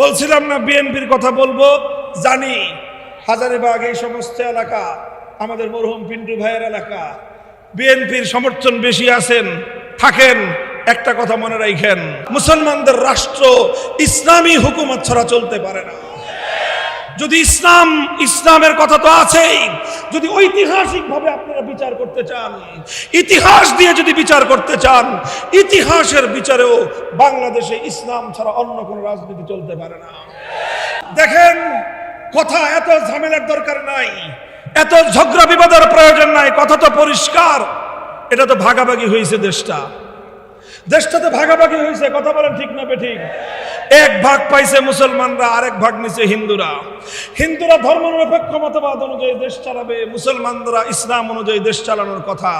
বলছিলাম না বিএনপির কথা বলব? জানি। হাজারিবাগ এই সমস্ত এলাকা আমাদের মরহুম পিন্টু ভাইয়ের এলাকা। বিএনপির সমর্থন বেশি আছেন, থাকেন, একটা কথা মনে রাখেন। মুসলমানদের রাষ্ট্র ইসলামী হুকুমত ছড়া চলতে পারে না। যদি ইসলাম, ইসলামের কথা তো আছেই। যদি ঐতিহাসিক ভাবে আপনারা বিচার করতে চান, ইতিহাস দিয়ে যদি বিচার করতে চান, ইতিহাসের বিচারেও বাংলাদেশে ইসলাম ছাড়া অন্য কোনো রাজনীতি চলতে পারে না। দেখেন, কথা এত ঝামেলার দরকার নাই, এত ঝগড়া বিবাদের প্রয়োজন নাই, কথা তো পরিষ্কার। এটা তো ভাগাভাগি হয়েছে দেশটা। দেশটাতে ভাগাভাগি হয়েছে, কথা বলেন ঠিক না বেঠিক? এক ভাগ পাইছে মুসলমানরা, আরেক ভাগ নিছে হিন্দুরা। হিন্দুরা ধর্ম নিরপেক্ষ মতবাদ অনুযায়ী দেশ চালাবে, মুসলমানরা ইসলাম অনুযায়ী দেশ চালানোর কথা।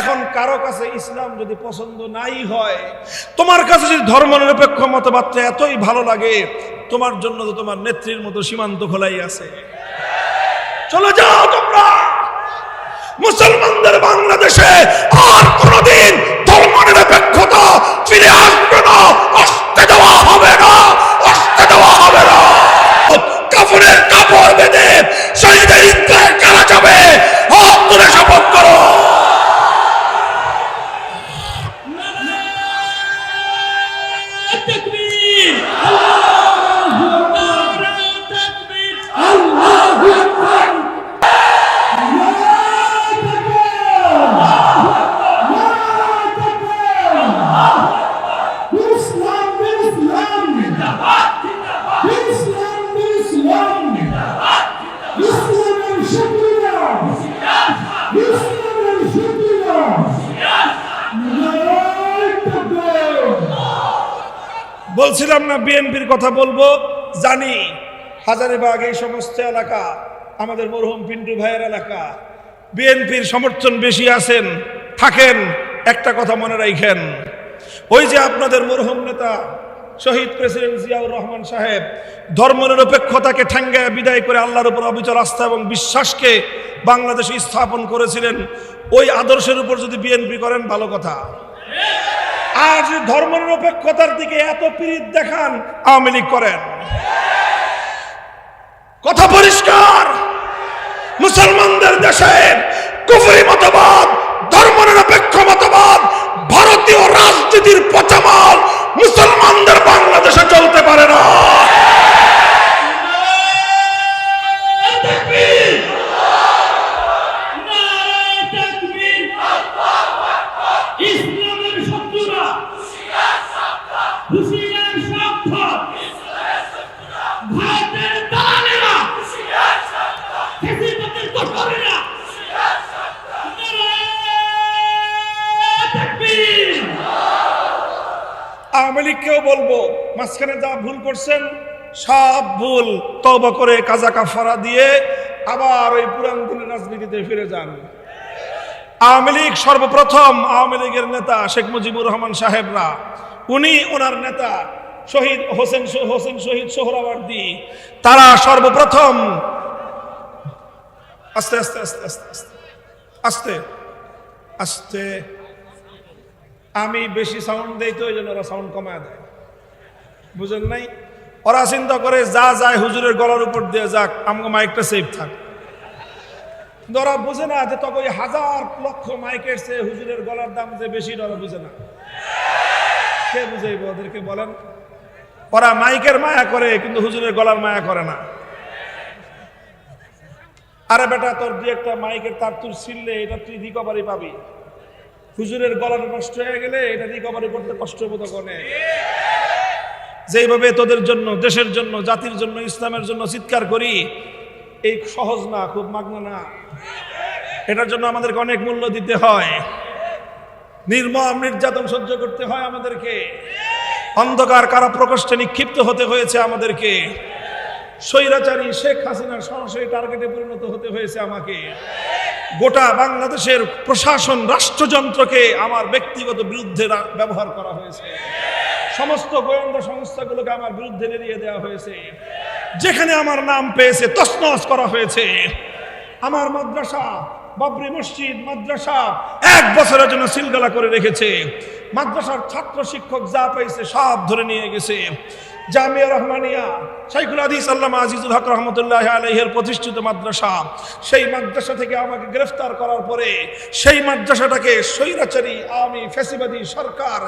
এখন কারও কাছে ইসলাম যদি পছন্দ নাই হয়, তোমার কাছে যদি ধর্ম নিরপেক্ষ মতবাদটা এতই ভালো লাগে, তোমার জন্য তো তোমার নেত্রীর মতো সীমান্ত খোলাই আছে। চলে যাও তোমরা! মুসলমানদের বাংলাদেশে আর কোনদিন ধর্ম নিরপেক্ষতা ফিরে আসবে না, আসতে দেওয়া হবে না, আসতে দেওয়া হবে না। কাপড়ের কাপড় বেঁধে শহীদের কথা বলব, জানি হাজারিবাগ এই সমস্ত এলাকা আমাদের মরহুম পিন্টু ভাইয়ের এলাকা। বিএনপির সমর্থন বেশি আছেন, থাকেন, একটা কথা মনে রাখেন। ওই যে আপনাদের মরহুম নেতা শহীদ প্রেসিডেন্ট জিয়াউর রহমান সাহেব, ধর্মনিরপেক্ষতাকে ঠেঙ্গায় বিদায় করে আল্লাহর উপর অবিচল আস্থা এবং বিশ্বাসকে বাংলাদেশে স্থাপন করেছিলেন, ওই আদর্শের উপর যদি বিএনপি করেন, ভালো কথা। আর যদি ধর্মনিরপেক্ষতার দিকে এত পীড়িত দেখান আওয়ামী লীগ করেন। কথা পরিষ্কার। মুসলমানদের দেশে কুফরি মতবাদ, ধর্ম নিরপেক্ষ মতবাদ, ভারতীয় রাজনীতির পচামাল মুসলমানদের বাংলাদেশে চলতে পারে না। আওয়ামী লীগকেও বলব, মাঝখানে যা ভুল করছেন, সব ভুল তবা করে কাজা কাফারা দিয়ে আবার ওই পুরান দিনের রাজনীতিতে ফিরে যান। আওয়ামী লীগ সর্বপ্রথম আওয়ামী লীগের নেতা শেখ মুজিবুর রহমান সাহেবরা, উনি ওনার নেতা শহীদ হোসেন হোসেন শহীদ সোহরাওয়ার্দী, তারা সর্বপ্রথম আস্তে আস্তে আস্তে আস্তে আস্তে আস্তে আস্তে আমি বেশি সাউন্ড দেই তো ওই জন্য ওরা সাউন্ড কমায় দেয়। বুঝেন নাই? ওরা চিন্তা করে, যা যায় হুজুরের গলার উপর দিয়ে যাক আমাকে মাইকটা সেফ থাক। ওরা বুঝে না যে তখন হাজার লক্ষ মাইকের চেয়ে হুজুরের গলার দাম যে বেশি ওরা বুঝে না। কে বুঝাইব ওদেরকে বলেন? ওরা মাইকের মায়া করে, কিন্তু হুজুরের গলার মায়া করে না। আরে বেটা, তোর দুই একটা মাইকের তার তুই ছিললে এটা তুই রিকভারি পাবি। হুজুরের গলাটা নষ্ট হয়ে গেলে এটা রিকভারি করতে কষ্ট বোধ করে। যেইভাবে তোদের জন্য, দেশের জন্য, জাতির জন্য, ইসলামের জন্য চিৎকার করি, এই সহজ না, খুব মাগনা না। এটার জন্য আমাদেরকে অনেক মূল্য দিতে হয়। নির্মম নির্যাতন সহ্য করতে হয় আমাদেরকে। অন্ধকার কারা প্রকোষ্ঠে নিক্ষিপ্ত হতে হয়েছে আমাদেরকে। স্বৈরাচারী শেখ হাসিনার সরাসরি টার্গেটে পরিণত হতে হয়েছে আমাকে। গোটা বাংলাদেশের প্রশাসন রাষ্ট্রযন্ত্রকে আমার ব্যক্তিগত বিরুদ্ধে ব্যবহার করা হয়েছে। সমস্ত গোয়েন্দা সংস্থাগুলোকে আমার বিরুদ্ধে নেড়িয়ে দেওয়া হয়েছে। যেখানে আমার নাম পেয়েছে তসনস করা হয়েছে। আমার মাদ্রাসা, বাবরি মসজিদ মাদ্রাসা এক বছরের জন্য সিলগালা করে রেখেছে। মাদ্রাসার ছাত্র শিক্ষক যা পাইছে সব ধরে নিয়ে গেছে। জামিয়া রহমানিয়া শাইখুল হাদিস আল্লামা আজিজুল হক রহমতুল্লাহ আলহের প্রতিষ্ঠিত মাদ্রাসা। সেই মাদ্রাসা থেকে আমাকে গ্রেফতার করার পরে সেই মাদ্রাসাটাকে স্বৈরাচারী, আমি ফ্যাসিবাদী সরকার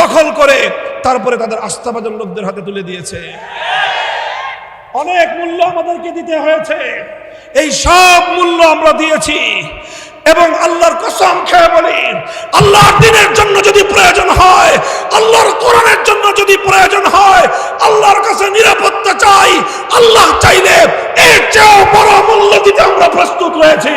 দখল করে তারপরে তাদের আস্থাভাজন লোকদের হাতে তুলে দিয়েছে। অনেক মূল্য আমাদেরকে দিতে হয়েছে। এই সব মূল্য আমরা দিয়েছি। এবং আল্লাহর কসম খেয়ে বলি, আল্লাহর দিনের জন্য যদি প্রয়োজন হয়, আল্লাহর কোরআনের জন্য যদি প্রয়োজন হয়, আল্লাহর কাছে নিরাপত্তা চাই, আল্লাহ চাইলে এর চেয়েও বড় মূল্য দিতে আমরা প্রস্তুত রয়েছি।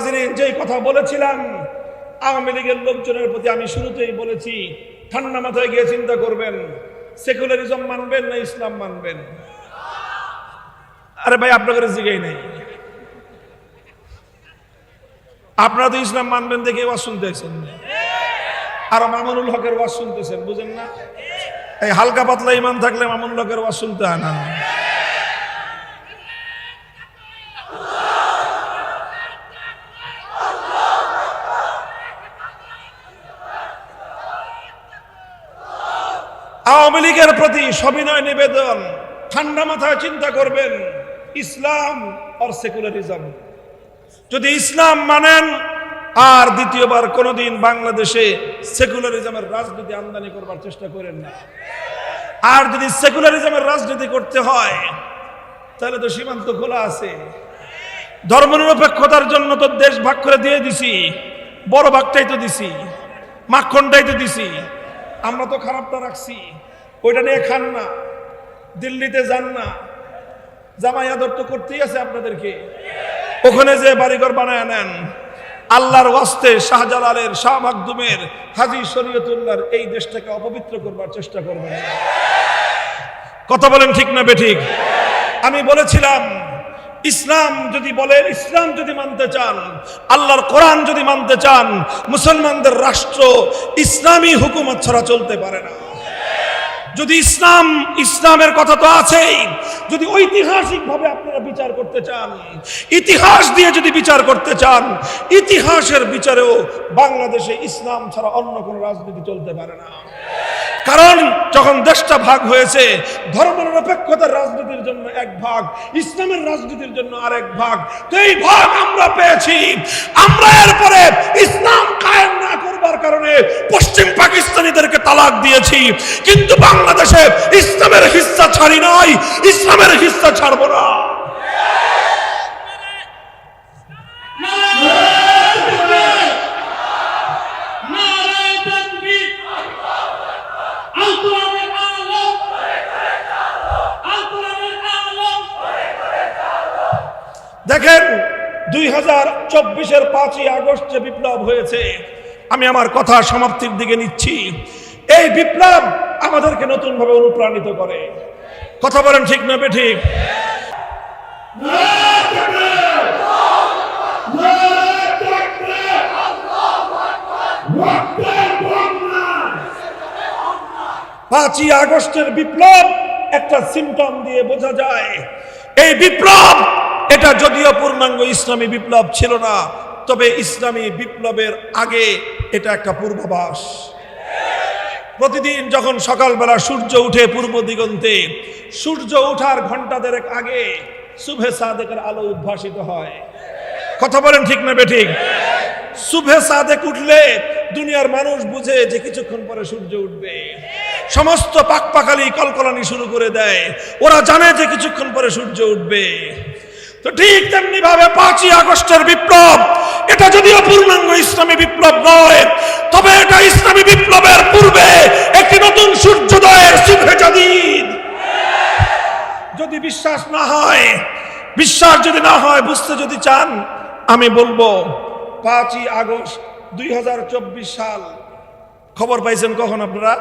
হাজিরিন যেই কথা বলেছিলাম, আওয়ামী লীগের লোকজনের প্রতি আমি শুরুতেই বলেছি, ঠান্ডা মাথায় গিয়ে চিন্তা করবেন, সেকুলারিজম মানবেন না ইসলাম মানবেন? আরে ভাই, আপনাদের জিগাই নেই। আপনারা তো ইসলাম মানবেন দেখে ওয়াজ শুনতেছেন। আর মামুনুল হকের ওয়াজ শুনতেছেন, বুঝেন না? এই হালকা পাতলা ইমান থাকলে মামুনুল হকের ওয়াজ শুনতে হয় না আওয়ামী লীগের প্রতি সবিনয় নিবেদন, ঠান্ডা মাথায় চিন্তা করবেন, ইসলাম আর সেকুলারিজম যদি ইসলাম মানেন, আর দ্বিতীয়বার কোনোদিন বাংলাদেশে সেকুলারিজমের রাজনীতি আমদানি করবার চেষ্টা করেন না। আর যদি সেকুলারিজমের রাজনীতি করতে হয়, তাহলে তো সীমান্ত খোলা আছে। ধর্মনিরপেক্ষতার জন্য তো দেশ ভাগ করে দিয়ে দিছি, বড় ভাগটাই তো দিছি, মাখনটাই তো দিছি। আমরা তো খারাপটা রাখছি। ওইটা নিয়ে খান না। দিল্লিতে যান না। জামাই আদর তো করতেই আছে আপনাদেরকে। ওখানে যে বাড়িঘর বানায় নেন, আল্লাহর ওয়াস্তে শাহজালালের, শাহ মাকদুমের, হাজি শরীয়তুল্লাহর এই দেশটাকে অপবিত্র করবার চেষ্টা করবেন। কথা বলেন ঠিক না বেঠিক? আমি বলেছিলাম, ইসলাম যদি বলেন ইসলাম যদি মানতে চান, আল্লাহর কোরআন যদি মানতে চান, মুসলমানদের রাষ্ট্র ইসলামী হুকুমত ছাড়া চলতে পারে না। যদি ইসলাম, ইসলামের কথা তো আছেই। যদি ঐতিহাসিক ভাবে আপনারা বিচার করতে চান, ইতিহাস দিয়ে যদি বিচার করতে চান, ইতিহাসের বিচারেও বাংলাদেশে ইসলাম ছাড়া অন্য কোনো রাজনীতি চলতে পারে না। কারণ যখন দেশটা ভাগ হয়েছে, ধর্মনিরপেক্ষতার রাজনীতির জন্য এক ভাগ, ইসলামের রাজনীতির জন্য আরেক ভাগ, তো এই ভাগ আমরা পেয়েছি। আমরা এরপরে ইসলাম কায়েম করবার কারণে পশ্চিম পাকিস্তানিদেরকে তালাক দিয়েছি। কিন্তু বাংলাদেশে ইসলামের হিস্সা ছাড়ি নাই। ইসলামের হিস্সা ছাড়বো না। দেখেন, দুই হাজার চব্বিশের পাঁচই আগস্ট যে বিপ্লব হয়েছে আমি আমার কথা সমাপ্তির দিকে নিচ্ছি। এই বিপ্লব আমাদেরকে নতুনভাবে অনুপ্রাণিত করে। কথা বলেন ঠিক না ঠিক পাঁচই আগস্টের বিপ্লব একটা সিমটম দিয়ে বোঝা যায়। এই বিপ্লব, এটা যদিও পূর্ণাঙ্গ ইসলামী বিপ্লব ছিল না, তবে ইসলামী বিপ্লবের আগে এটা একটা পূর্বাভাস। প্রতিদিন যখন সকালবেলা সূর্য উঠে পূর্ব দিগন্তে, সূর্য ওঠার ঘণ্টা দেড়েক আগে শুভে সাদেকের আলো উদ্ভাসিত হয়। কথা বলেন ঠিক না বেঠিক? শুভে সাদেক উঠলে দুনিয়ার মানুষ বুঝে যে কিছুক্ষণ পরে সূর্য উঠবে। সমস্ত পাকপাকালি কলকলানি শুরু করে দেয়। ওরা জানে যে কিছুক্ষণ পরে সূর্য উঠবে। তো ঠিক তেমনি ভাবে পাঁচই আগস্টের বিপ্লব এটা যদিও পূর্ণাঙ্গ ইসলামী বিপ্লব নয়, তবে এটা ইসলামী বিপ্লবের পূর্বে একটি নতুন সূর্যোদয়ের শুভে জাদিদ যদি বিশ্বাস না হয়, বিশ্বাস যদি না হয়, বুঝতে যদি চান, আমি বলব, পাঁচই আগস্ট দুই সাল, খবর পাইছেন কখন আপনারা?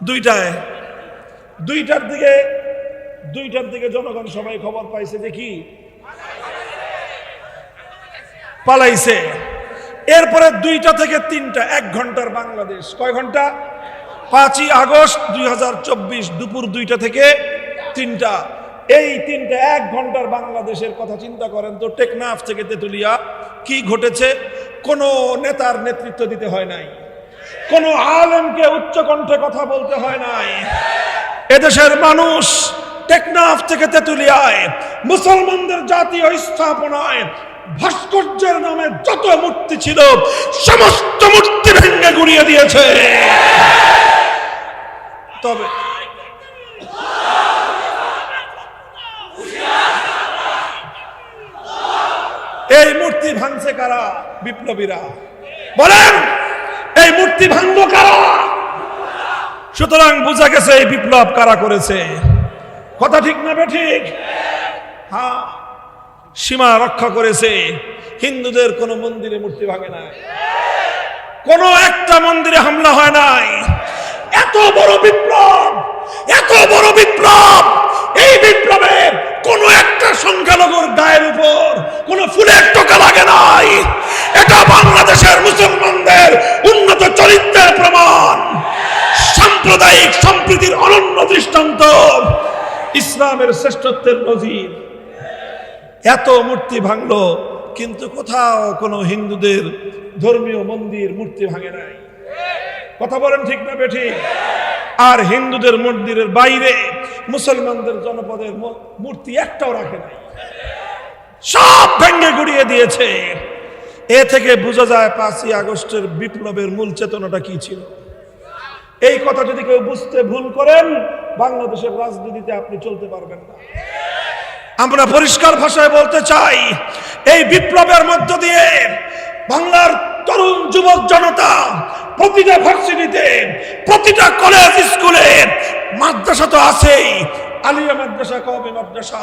দুইটায়। দুইটার দিকে দুইটার দিকে জনগণ সবাই খবর পাইছে, দেখি। পালাইছে। এরপরে দুইটা থেকে তিনটা, এক ঘণ্টার বাংলাদেশ। কয় ঘণ্টা? পাঁচই আগস্ট দুই হাজার চব্বিশ, দুপুর দুইটা থেকে তিনটা। এই তিনটা এক ঘণ্টার বাংলাদেশের কথা চিন্তা করেন তো টেকনাফ থেকে তেতুলিয়া কি ঘটেছে? কোনো নেতার নেতৃত্ব দিতে হয় নাই। কোনো আলেমকে উচ্চ কণ্ঠে কথা বলতে হয় নাই। এদেশের মানুষ টেকনাফ থেকে তেতুলিয়ায় মুসলমানদের জাতীয় স্থাপনায় ভাস্কর্যের নামে যত মূর্তি ছিল, সমস্ত মূর্তি ভেঙে গুড়িয়ে দিয়েছে। তবে এই মূর্তি ভাঙছে কারা? বিপ্লবীরা। বলেন, এই মূর্তি ভাঙল কারা? সুতরাং বোঝা গেছে এই বিপ্লব কারা করেছে। কথা ঠিক না ঠিক? হ্যাঁ সীমা রক্ষা করেছে। হিন্দুদের কোনো মন্দিরে মূর্তি ভাঙে নাই। কোনো একটা মন্দিরে হামলা হয় নাই। এত বড় বিপ্লব, এত বড় বিপ্লব। এই বিপ্লবে কোনো একটা সংখ্যালঘুর গায়ের উপর কোনো ফুলের টোকা লাগে নাই। এটা বাংলাদেশের মুসলমানদের উন্নত চরিত্রের প্রমাণ। সাম্প্রদায়িক সম্প্রীতির অনন্য দৃষ্টান্ত। ইসলামের শ্রেষ্ঠত্বের নজির। এত মূর্তি ভাঙলো, কিন্তু কোথাও কোনো হিন্দুদের ধর্মীয় মন্দির মূর্তি ভাঙে নাই। কথা বলেন ঠিক না বেঠিক আর হিন্দুদের মন্দিরের বাইরে মুসলমানদের জনপদের মূর্তি একটাও রাখে নাই। সব ভেঙে গুড়িয়ে দিয়েছে। এ থেকে বোঝা যায় পাঁচই আগস্টের বিপ্লবের মূল চেতনাটা কি ছিল? এই কথা যদি কেউ বুঝতে ভুল করেন, বাংলাদেশের রাজনীতিতে আপনি চলতে পারবেন না। আমরা পরিষ্কার ভাষায় বলতে চাই, এই বিপ্লবের মধ্য দিয়ে বাংলার তরুণ যুবক জনতা প্রতিটা ভার্সিটিতে, প্রতিটা কলেজ স্কুলে, মাদ্রাসা তো আছেই আলিয়া মাদ্রাসা কবে মাদ্রাসা?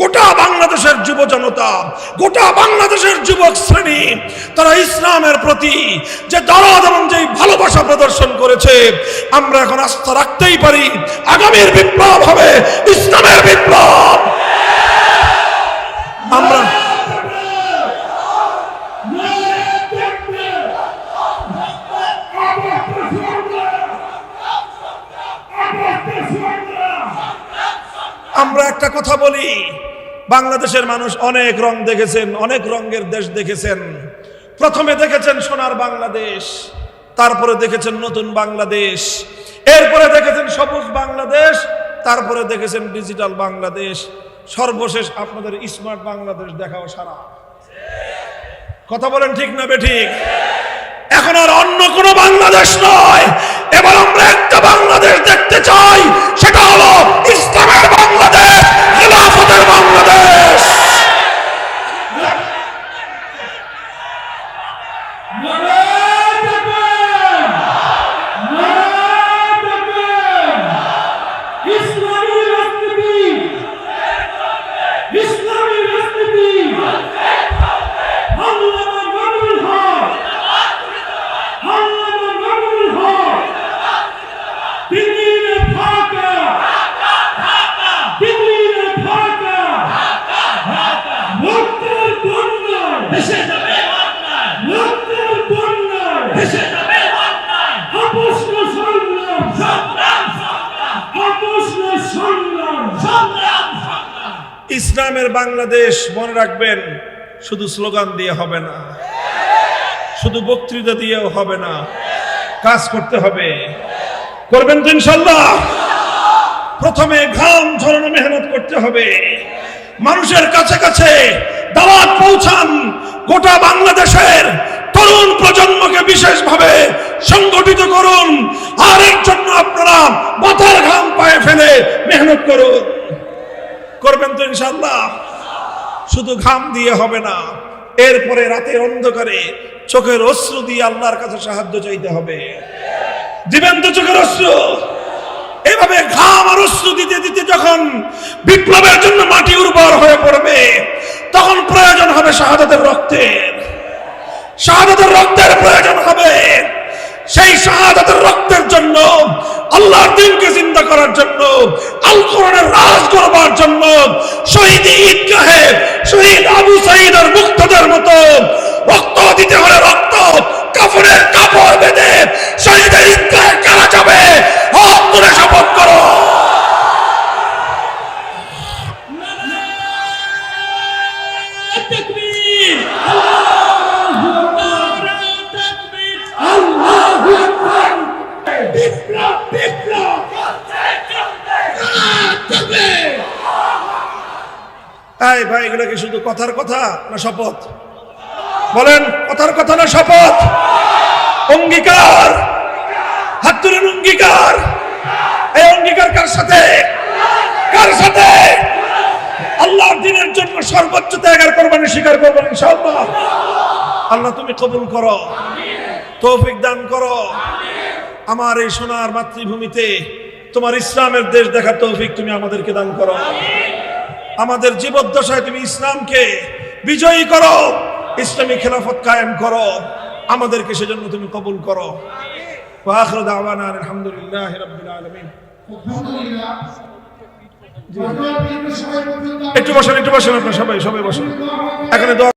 গোটা বাংলাদেশের যুব জনতা গোটা বাংলাদেশের যুবক শ্রেণি, তারা ইসলামের প্রতি যে দরদ এবং যে ভালোবাসা প্রদর্শন করেছে, আমরা এখন আস্থা রাখতেই পারি, আগামীর বিপ্লব হবে, ইসলামের বিপ্লব! আমরা আমরা একটা কথা বলি। বাংলাদেশের মানুষ অনেক রং দেখেছেন, অনেক রঙের দেশ দেখেছেন। প্রথমে দেখেছেন সোনার বাংলাদেশ, তারপরে দেখেছেন নতুন বাংলাদেশ, এরপরে দেখেছেন সবুজ বাংলাদেশ, তারপরে দেখেছেন ডিজিটাল বাংলাদেশ। সর্বশেষ আপনাদের স্মার্ট বাংলাদেশ দেখাও সারা। কথা বলেন ঠিক না বেঠিক এখন আর অন্য কোনো বাংলাদেশ নয়। এবার আমরা বাংলাদেশ দেখতে চাই সেটা হলো ইসলামের বাংলাদেশ খেলাফতের বাংলাদেশ ইসলামী রাজনীতি ইসলামী রাজনীতি আল্লামা মামুনুল হক আল্লামা মামুনুল হক দিল্লিতে ঢাকা দিল্লিতে ঢাকা মুক্তির ইসলামের বাংলাদেশ মনে রাখবেন, শুধু স্লোগান দিয়ে হবে না। শুধু বক্তৃতা দিয়েও হবে না। কাজ করতে হবে। করবেন তো ইনশাল্লাহ। প্রথমে ঘাম ঝরানো মেহনত করতে হবে। মানুষের কাছে কাছে দাওয়াত গোটা বাংলাদেশের তরুণ প্রজন্মকে বিশেষভাবে সংগঠিত করুন। আর এর জন্য আপনারা মাথার ঘাম পায়ে ফেলে মেহনত করুন। করবেন তো ইনশাল্লাহ শুধু ঘাম দিয়ে হবে না, এরপরে রাতের অন্ধকারে চোখের অশ্রু দিয়ে আল্লাহর কাছে সাহায্য চাইতে হবে। দিবেন তো চোখের অশ্রু। এভাবে ঘাম আর অশ্রু দিতে দিতে যখন বিপ্লবের জন্য মাটি উর্বর হয়ে পড়বে, তখন প্রয়োজন হবে রক্তের শাহাদাতের রক্তের প্রয়োজন হবে। সেই শাহাদাতের রক্তের জন্য, আল্লাহর দিনকে চিন্তা করার জন্য আল কোরআনের রাজ করবার জন্য, শহীদ ঈদগাহে, শহীদ আবু সাইদ আর মুক্তদের মতো রক্ত দিতে হলে রক্ত, কাফনের কাপড় বেঁধে শহীদের ঈদগাহে কারা যাবে? হাত তুলে শপথ করো। তাকবীর নারে তাকবীর আল্লাহু আকবার বিপ্লব বিপ্লব এই ভাই, এগুলো কি শুধু কথার কথা না শপথ? বলেন, কথার কথা না শপথ? অঙ্গীকার। হাত তুলেন, অঙ্গীকার। এই অঙ্গীকার কার সাথে? কার সাথে? আল্লাহর দিনের জন্য সর্বোচ্চ ত্যাগের কোরবানি স্বীকার করবেন ইনশাআল্লাহ। আল্লাহ, তুমি কবুল করো। তৌফিক দান করো। আমার এই সোনার মাতৃভূমিতে তোমার ইসলামের দেশ দেখার তৌফিক তুমি আমাদেরকে দান করো। আমাদের জীবদ্দশায় তুমি ইসলামকে বিজয়ী করো ইসলামী খেলাফত কায়েম করো আমাদেরকে সেজন্য তুমি কবুল করো وآخر دعوانا أن الحمد لله رب العالمين একটু বসেন একটু বসেন আপনার সবাই সবাই বসেন এখানে দোয়া